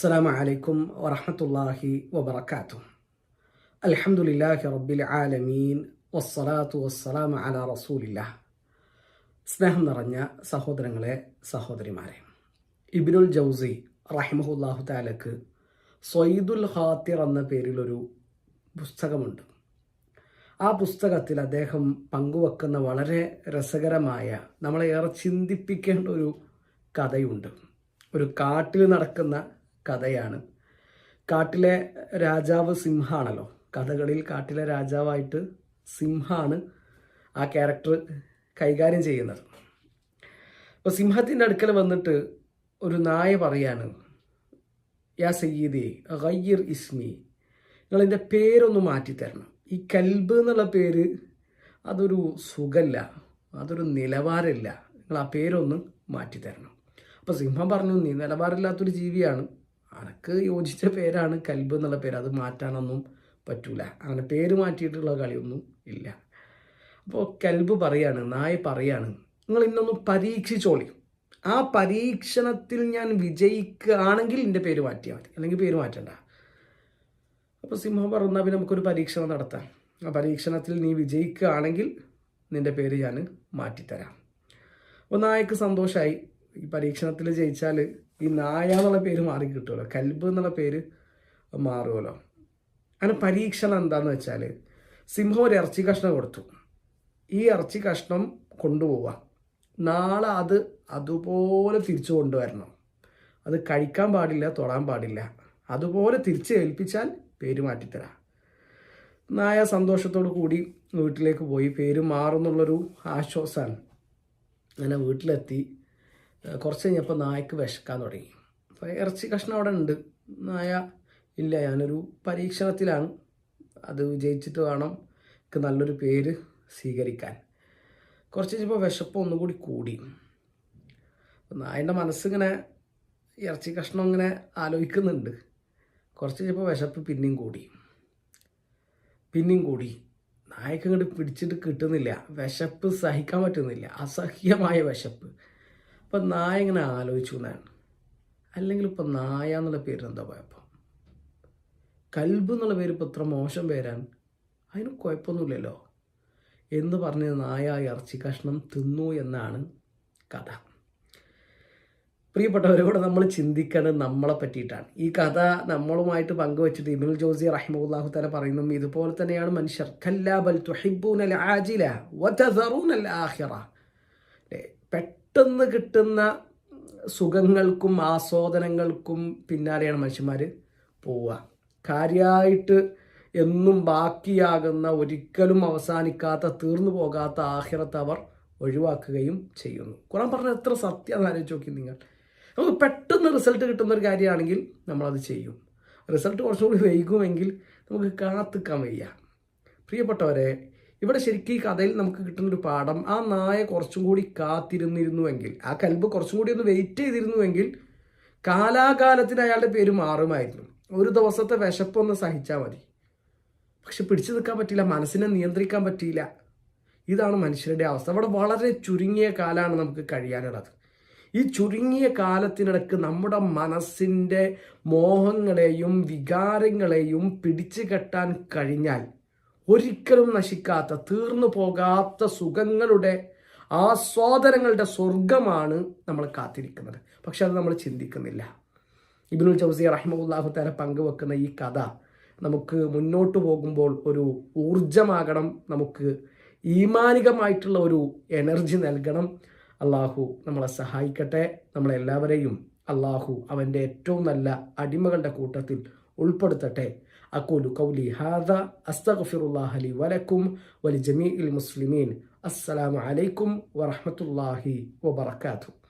السلام عليكم ورحمة الله وبركاته الحمد لله رب العالمين والصلاة والسلام على رسول الله സ്നേഹം നിറഞ്ഞ സഹോദരങ്ങളെ സഹോദരിമാരെ ഇബിനുൽ ജൗസി റഹിമഹുല്ലാഹു താലക്ക് സൊയ്ദുൽ ഖാത്തിർ എന്ന പേരിലൊരു പുസ്തകമുണ്ട് ആ പുസ്തകത്തിൽ അദ്ദേഹം പങ്കുവെക്കുന്ന വളരെ രസകരമായ നമ്മളെ ഏറെ ചിന്തിപ്പിക്കേണ്ട ഒരു കഥയുണ്ട് ഒരു കാട്ടിൽ നടക്കുന്ന കഥയാണ്. കാട്ടിലെ രാജാവ് സിംഹാണല്ലോ. കഥകളിൽ കാട്ടിലെ രാജാവായിട്ട് സിംഹാണ് ആ ക്യാരക്ടർ കൈകാര്യം ചെയ്യുന്നത്. അപ്പോൾ സിംഹത്തിന്റെ അടുക്കൽ വന്നിട്ട് ഒരു നായ പറയാണ് യാ സയ്യീദി ഗയ്യർ ഇസ്മി നിങ്ങൾ എന്റെ പേരൊന്ന് മാറ്റിത്തരണം. ഈ കൽബ് എന്നുള്ള പേര് അതൊരു സുഖല്ല അതൊരു നിലവാരമില്ല നിങ്ങൾ ആ പേരൊന്ന് മാറ്റിത്തരണം. അപ്പോൾ സിംഹം പറഞ്ഞു നീ നിലവാരമില്ലാത്തൊരു ജീവിയാണ്. അനക്ക് യോജിച്ച പേരാണ് കൽബ് എന്നുള്ള പേര്. അത് മാറ്റാനൊന്നും പറ്റൂല. അങ്ങനെ പേര് മാറ്റിയിട്ടുള്ള കളിയൊന്നും ഇല്ല. അപ്പോൾ കൽബ് പറയാണ് നായ പറയാണ് നിങ്ങൾ ഇന്നൊന്ന് പരീക്ഷിച്ചോളി. ആ പരീക്ഷണത്തിൽ ഞാൻ വിജയിക്കുകയാണെങ്കിൽ എന്റെ പേര് മാറ്റിയാൽ മതി. അല്ലെങ്കിൽ പേര് മാറ്റണ്ട. അപ്പോൾ സിംഹം പറഞ്ഞാൽ പിന്നെ നമുക്കൊരു പരീക്ഷണം നടത്താം. ആ പരീക്ഷണത്തിൽ നീ വിജയിക്കുകയാണെങ്കിൽ നിന്റെ പേര് ഞാൻ മാറ്റിത്തരാം. അപ്പോൾ നായക്ക് സന്തോഷമായി ഈ പരീക്ഷണത്തിൽ ജയിച്ചാൽ ഈ നായ എന്നുള്ള പേര് മാറി കിട്ടുമല്ലോ കൽബ് എന്നുള്ള പേര് മാറുമല്ലോ അങ്ങനെ പരീക്ഷണം എന്താന്ന് വെച്ചാൽ സിംഹം ഒരു ഇറച്ചി കഷ്ണം കൊടുത്തു. ഈ ഇറച്ചി കഷ്ണം കൊണ്ടുപോവുക നാളെ അത് അതുപോലെ തിരിച്ചു കൊണ്ടുവരണം. അത് കഴിക്കാൻ പാടില്ല തൊടാൻ പാടില്ല. അതുപോലെ തിരിച്ച് ഏൽപ്പിച്ചാൽ പേര് മാറ്റിത്തരാം. നായ സന്തോഷത്തോടു കൂടി വീട്ടിലേക്ക് പോയി. പേര് മാറുന്നുള്ളൊരു ആശ്വാസമാണ് അങ്ങനെ വീട്ടിലെത്തി. കുറച്ച് കഴിഞ്ഞപ്പോൾ നായക്ക് വിശക്കാൻ തുടങ്ങി. അപ്പോൾ ഇറച്ചി കഷ്ണം അവിടെ ഉണ്ട്. നായ ഇല്ല ഞാനൊരു പരീക്ഷണത്തിലാണ്. അത് വിജയിച്ചിട്ട് വേണം എനിക്ക് നല്ലൊരു പേര് സ്വീകരിക്കാൻ. കുറച്ച് കഴിഞ്ഞപ്പോൾ വിശപ്പ് ഒന്നുകൂടി കൂടി. നായന്റെ മനസ്സിങ്ങനെ ഇറച്ചി കഷ്ണം ഇങ്ങനെ ആലോചിക്കുന്നുണ്ട്. കുറച്ച് കഴിഞ്ഞപ്പോൾ വിശപ്പ് പിന്നെയും കൂടി. പിന്നെയും കൂടി. നായക്ക് ഇങ്ങോട്ട് പിടിച്ചിട്ട് കിട്ടുന്നില്ല. വിശപ്പ് സഹിക്കാൻ പറ്റുന്നില്ല. അസഹ്യമായ വിശപ്പ്. ഇപ്പം നായ ഇങ്ങനെ ആലോചിച്ചു എന്നാണ്. അല്ലെങ്കിൽ ഇപ്പം നായ എന്നുള്ള പേര് എന്താ കുഴപ്പം? കൽബ് എന്നുള്ള പേര് ഇപ്പം ഇത്ര മോശം പേരാൻ അതിന് കുഴപ്പമൊന്നുമില്ലല്ലോ. എന്ന് പറഞ്ഞ് നായ ഇറച്ചി കഷ്ണം തിന്നു എന്നാണ് കഥ. പ്രിയപ്പെട്ടവരോട് നമ്മൾ ചിന്തിക്കേണ്ടത് നമ്മളെ പറ്റിയിട്ടാണ്. ഈ കഥ നമ്മളുമായിട്ട് പങ്കുവച്ചിട്ട് ഇബിനുൽ ജോസി റഹിമുല്ലാഹു തല പറയുന്നു ഇതുപോലെ തന്നെയാണ് മനുഷ്യർ. കല്ലാബൽ തുഹിബൂനൽ ആജില ആഖിറ. പെട്ടെന്ന് കിട്ടുന്ന സുഖങ്ങൾക്കും ആസ്വാദനങ്ങൾക്കും പിന്നാലെയാണ് മനുഷ്യന്മാർ പോവുക. കാര്യമായിട്ട് എന്നും ബാക്കിയാകുന്ന ഒരിക്കലും അവസാനിക്കാത്ത തീർന്നു പോകാത്ത ആഹിറത്ത് അവർ ഒഴിവാക്കുകയും ചെയ്യുന്നു. ഖുറാൻ പറഞ്ഞ എത്ര സത്യം ആലോചിച്ച് നോക്കി നിങ്ങൾ. നമുക്ക് പെട്ടെന്ന് റിസൾട്ട് കിട്ടുന്ന ഒരു കാര്യമാണെങ്കിൽ നമ്മളത് ചെയ്യും. റിസൾട്ട് കുറച്ചുകൂടി വൈകുമെങ്കിൽ നമുക്ക് കാത്തിക്കാൻ വയ്യ. പ്രിയപ്പെട്ടവരെ ഇവിടെ ശരിക്കും ഈ കഥയിൽ നമുക്ക് കിട്ടുന്ന ഒരു പാഠം ആ നായ കുറച്ചും കൂടി കാത്തിരുന്നിരുന്നുവെങ്കിൽ ആ കൽബ് കുറച്ചും കൂടി ഒന്ന് വെയിറ്റ് ചെയ്തിരുന്നുവെങ്കിൽ കാലാകാലത്തിന് അയാളുടെ പേര് മാറുമായിരുന്നു. ഒരു ദിവസത്തെ വിശപ്പൊന്ന് സഹിച്ചാൽ മതി. പക്ഷെ പിടിച്ചു നിൽക്കാൻ പറ്റില്ല മനസ്സിനെ നിയന്ത്രിക്കാൻ പറ്റിയില്ല. ഇതാണ് മനുഷ്യരുടെ അവസ്ഥ. അവിടെ വളരെ ചുരുങ്ങിയ കാലമാണ് നമുക്ക് കഴിയാനുള്ളത്. ഈ ചുരുങ്ങിയ കാലത്തിനിടക്ക് നമ്മുടെ മനസ്സിന്റെ മോഹങ്ങളെയും വികാരങ്ങളെയും പിടിച്ചു കെട്ടാൻ കഴിഞ്ഞാൽ ഒരിക്കലും നശിക്കാത്ത തീർന്നു പോകാത്ത സുഖങ്ങളുടെ ആസ്വാദനങ്ങളുടെ സ്വർഗമാണ് നമ്മൾ കാത്തിരിക്കുന്നത്. പക്ഷെ അത് നമ്മൾ ചിന്തിക്കുന്നില്ല. ഇബിനുൽ ജൗസി റഹ്മുല്ലാഹു താല പങ്കുവെക്കുന്ന ഈ കഥ നമുക്ക് മുന്നോട്ട് പോകുമ്പോൾ ഒരു ഊർജമാകണം നമുക്ക് ഈമാനികമായിട്ടുള്ള ഒരു എനർജി നൽകണം. അള്ളാഹു നമ്മളെ സഹായിക്കട്ടെ. നമ്മളെല്ലാവരെയും അള്ളാഹു അവന്റെ ഏറ്റവും നല്ല അടിമകളുടെ കൂട്ടത്തിൽ ഉൾപ്പെടുത്തട്ടെ. أقول قولي هذا أستغفر الله لي ولكم ولجميع المسلمين. السلام عليكم ورحمة الله وبركاته.